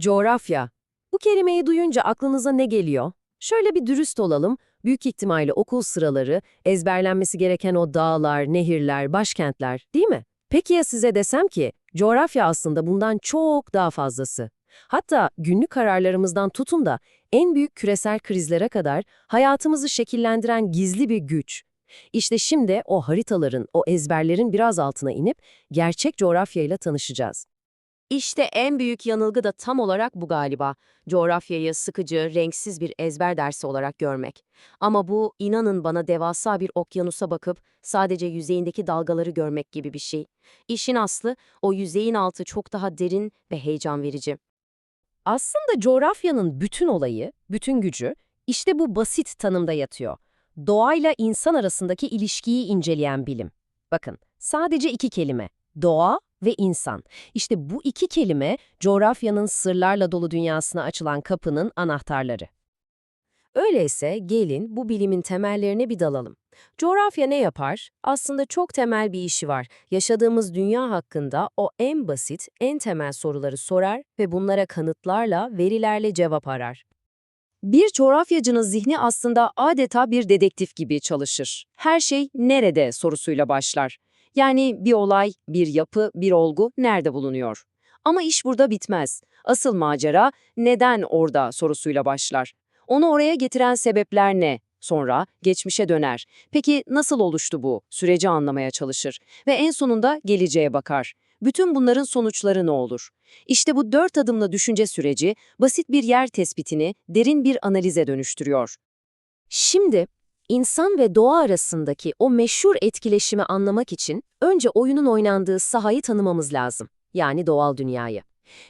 Coğrafya. Bu kelimeyi duyunca aklınıza ne geliyor? Şöyle bir dürüst olalım. Büyük ihtimalle okul sıraları, ezberlenmesi gereken o dağlar, nehirler, başkentler, değil mi? Peki ya size desem ki, coğrafya aslında bundan çok daha fazlası. Hatta günlük kararlarımızdan tutun da en büyük küresel krizlere kadar hayatımızı şekillendiren gizli bir güç. İşte şimdi o haritaların, o ezberlerin biraz altına inip gerçek coğrafyayla tanışacağız. İşte en büyük yanılgı da tam olarak bu galiba. Coğrafyayı sıkıcı, renksiz bir ezber dersi olarak görmek. Ama bu, inanın bana devasa bir okyanusa bakıp sadece yüzeyindeki dalgaları görmek gibi bir şey. İşin aslı, o yüzeyin altı çok daha derin ve heyecan verici. Aslında coğrafyanın bütün olayı, bütün gücü işte bu basit tanımda yatıyor. Doğayla insan arasındaki ilişkiyi inceleyen bilim. Bakın, sadece iki kelime. Doğa ve insan. İşte bu iki kelime coğrafyanın sırlarla dolu dünyasına açılan kapının anahtarları. Öyleyse gelin bu bilimin temellerine bir dalalım. Coğrafya ne yapar? Aslında çok temel bir işi var. Yaşadığımız dünya hakkında o en basit, en temel soruları sorar ve bunlara kanıtlarla, verilerle cevap arar. Bir coğrafyacının zihni aslında adeta bir dedektif gibi çalışır. Her şey nerede sorusuyla başlar. Yani bir olay, bir yapı, bir olgu nerede bulunuyor? Ama iş burada bitmez. Asıl macera neden orada sorusuyla başlar. Onu oraya getiren sebepler ne? Sonra geçmişe döner. Peki nasıl oluştu bu? Süreci anlamaya çalışır. Ve en sonunda geleceğe bakar. Bütün bunların sonuçları ne olur? İşte bu dört adımlı düşünce süreci basit bir yer tespitini derin bir analize dönüştürüyor. Şimdi insan ve doğa arasındaki o meşhur etkileşimi anlamak için önce oyunun oynandığı sahayı tanımamız lazım. Yani doğal dünyayı.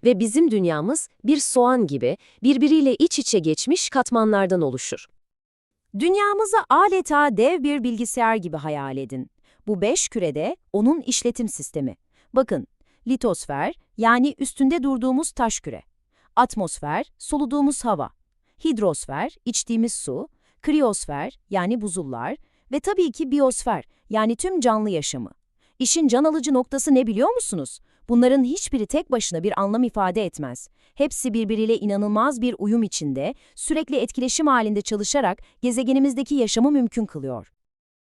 Ve bizim dünyamız bir soğan gibi birbiriyle iç içe geçmiş katmanlardan oluşur. Dünyamızı adeta dev bir bilgisayar gibi hayal edin. Bu beş kürede onun işletim sistemi. Bakın, litosfer yani üstünde durduğumuz taş küre. Atmosfer, soluduğumuz hava. Hidrosfer, içtiğimiz su. Kriyosfer yani buzullar. Ve tabii ki biyosfer yani tüm canlı yaşamı. İşin can alıcı noktası ne biliyor musunuz? Bunların hiçbiri tek başına bir anlam ifade etmez. Hepsi birbiriyle inanılmaz bir uyum içinde, sürekli etkileşim halinde çalışarak gezegenimizdeki yaşamı mümkün kılıyor.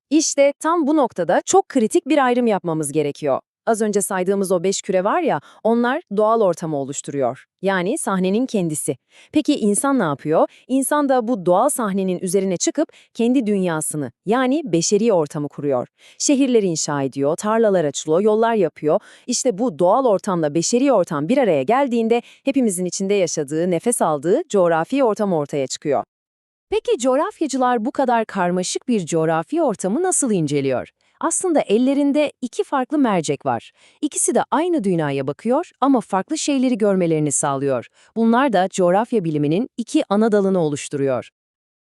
İşte tam bu noktada çok kritik bir ayrım yapmamız gerekiyor. Az önce saydığımız o beş küre var ya, onlar doğal ortamı oluşturuyor. Yani sahnenin kendisi. Peki insan ne yapıyor? İnsan da bu doğal sahnenin üzerine çıkıp kendi dünyasını, yani beşeri ortamı kuruyor. Şehirler inşa ediyor, tarlalar açılıyor, yollar yapıyor. İşte bu doğal ortamla beşeri ortam bir araya geldiğinde hepimizin içinde yaşadığı, nefes aldığı coğrafi ortam ortaya çıkıyor. Peki coğrafyacılar bu kadar karmaşık bir coğrafi ortamı nasıl inceliyor? Aslında ellerinde iki farklı mercek var. İkisi de aynı dünyaya bakıyor ama farklı şeyleri görmelerini sağlıyor. Bunlar da coğrafya biliminin iki ana dalını oluşturuyor.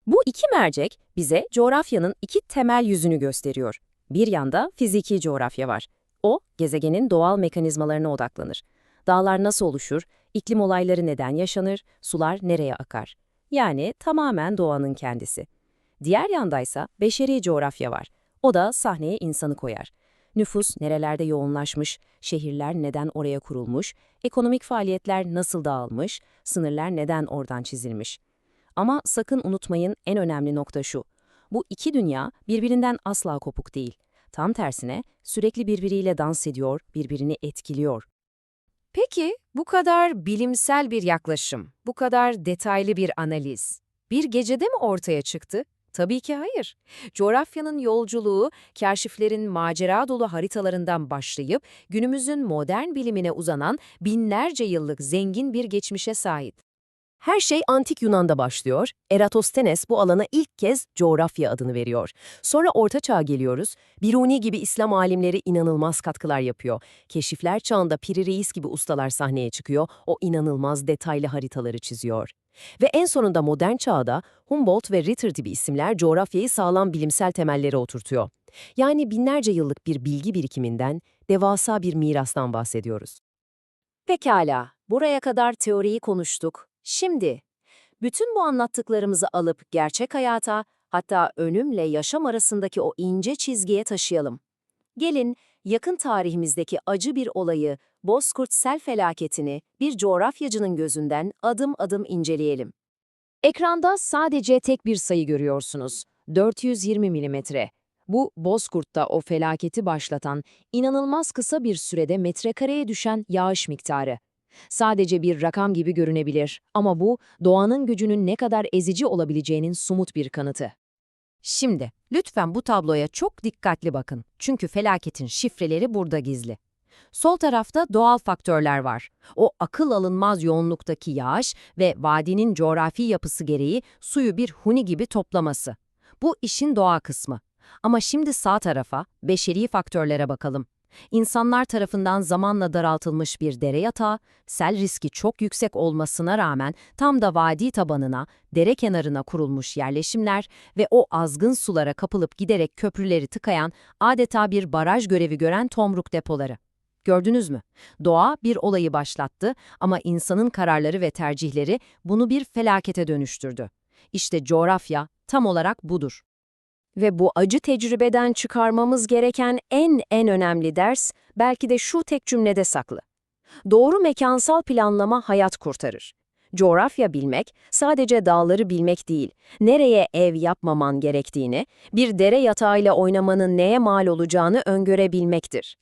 Bu iki mercek bize coğrafyanın iki temel yüzünü gösteriyor. Bir yanda fiziki coğrafya var. O, gezegenin doğal mekanizmalarına odaklanır. Dağlar nasıl oluşur, iklim olayları neden yaşanır, sular nereye akar? Yani tamamen doğanın kendisi. Diğer yandaysa beşeri coğrafya var. O da sahneye insanı koyar. Nüfus nerelerde yoğunlaşmış, şehirler neden oraya kurulmuş, ekonomik faaliyetler nasıl dağılmış, sınırlar neden oradan çizilmiş. Ama sakın unutmayın en önemli nokta şu. Bu iki dünya birbirinden asla kopuk değil. Tam tersine sürekli birbiriyle dans ediyor, birbirini etkiliyor. Peki bu kadar bilimsel bir yaklaşım, bu kadar detaylı bir analiz bir gecede mi ortaya çıktı? Tabii ki hayır. Coğrafyanın yolculuğu, kaşiflerin macera dolu haritalarından başlayıp günümüzün modern bilimine uzanan binlerce yıllık zengin bir geçmişe sahip. Her şey antik Yunan'da başlıyor. Eratosthenes bu alana ilk kez coğrafya adını veriyor. Sonra Orta Çağ'a geliyoruz. Biruni gibi İslam alimleri inanılmaz katkılar yapıyor. Keşifler çağında Piri Reis gibi ustalar sahneye çıkıyor. O inanılmaz detaylı haritaları çiziyor. Ve en sonunda modern çağda Humboldt ve Ritter gibi isimler coğrafyayı sağlam bilimsel temellere oturtuyor. Yani binlerce yıllık bir bilgi birikiminden, devasa bir mirastan bahsediyoruz. Pekala, buraya kadar teoriyi konuştuk. Şimdi, bütün bu anlattıklarımızı alıp gerçek hayata, hatta ölümle yaşam arasındaki o ince çizgiye taşıyalım. Gelin, yakın tarihimizdeki acı bir olayı, Bozkurt sel felaketini bir coğrafyacının gözünden adım adım inceleyelim. Ekranda sadece tek bir sayı görüyorsunuz. 420 milimetre. Bu Bozkurt'ta o felaketi başlatan, inanılmaz kısa bir sürede metrekareye düşen yağış miktarı. Sadece bir rakam gibi görünebilir ama bu doğanın gücünün ne kadar ezici olabileceğinin somut bir kanıtı. Şimdi, lütfen bu tabloya çok dikkatli bakın. Çünkü felaketin şifreleri burada gizli. Sol tarafta doğal faktörler var. O akıl alınmaz yoğunluktaki yağış ve vadinin coğrafi yapısı gereği suyu bir huni gibi toplaması. Bu işin doğa kısmı. Ama şimdi sağ tarafa, beşeri faktörlere bakalım. İnsanlar tarafından zamanla daraltılmış bir dere yatağı, sel riski çok yüksek olmasına rağmen tam da vadi tabanına, dere kenarına kurulmuş yerleşimler ve o azgın sulara kapılıp giderek köprüleri tıkayan adeta bir baraj görevi gören tomruk depoları. Gördünüz mü? Doğa bir olayı başlattı ama insanın kararları ve tercihleri bunu bir felakete dönüştürdü. İşte coğrafya tam olarak budur. Ve bu acı tecrübeden çıkarmamız gereken en en önemli ders belki de şu tek cümlede saklı. Doğru mekansal planlama hayat kurtarır. Coğrafya bilmek sadece dağları bilmek değil, nereye ev yapmaman gerektiğini, bir dere yatağıyla oynamanın neye mal olacağını öngörebilmektir.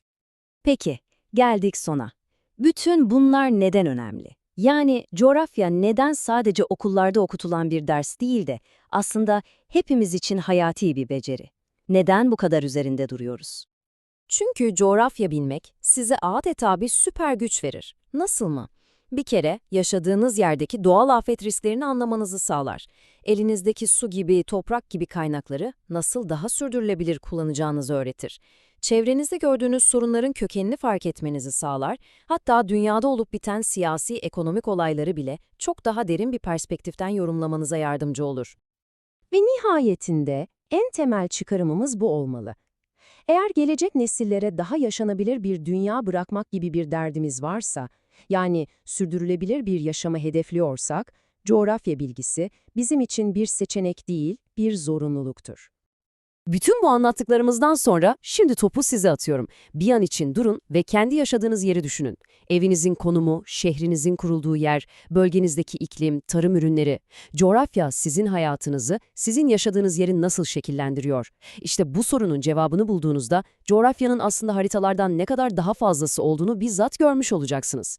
Peki, geldik sona. Bütün bunlar neden önemli? Yani coğrafya neden sadece okullarda okutulan bir ders değil de aslında hepimiz için hayati bir beceri? Neden bu kadar üzerinde duruyoruz? Çünkü coğrafya bilmek size adeta bir süper güç verir. Nasıl mı? Bir kere yaşadığınız yerdeki doğal afet risklerini anlamanızı sağlar. Elinizdeki su gibi, toprak gibi kaynakları nasıl daha sürdürülebilir kullanacağınızı öğretir. Çevrenizde gördüğünüz sorunların kökenini fark etmenizi sağlar. Hatta dünyada olup biten siyasi, ekonomik olayları bile çok daha derin bir perspektiften yorumlamanıza yardımcı olur. Ve nihayetinde en temel çıkarımımız bu olmalı. Eğer gelecek nesillere daha yaşanabilir bir dünya bırakmak gibi bir derdimiz varsa, yani sürdürülebilir bir yaşamı hedefliyorsak, coğrafya bilgisi bizim için bir seçenek değil, bir zorunluluktur. Bütün bu anlattıklarımızdan sonra şimdi topu size atıyorum. Bir an için durun ve kendi yaşadığınız yeri düşünün. Evinizin konumu, şehrinizin kurulduğu yer, bölgenizdeki iklim, tarım ürünleri. Coğrafya sizin hayatınızı, sizin yaşadığınız yerin nasıl şekillendiriyor? İşte bu sorunun cevabını bulduğunuzda coğrafyanın aslında haritalardan ne kadar daha fazlası olduğunu bizzat görmüş olacaksınız.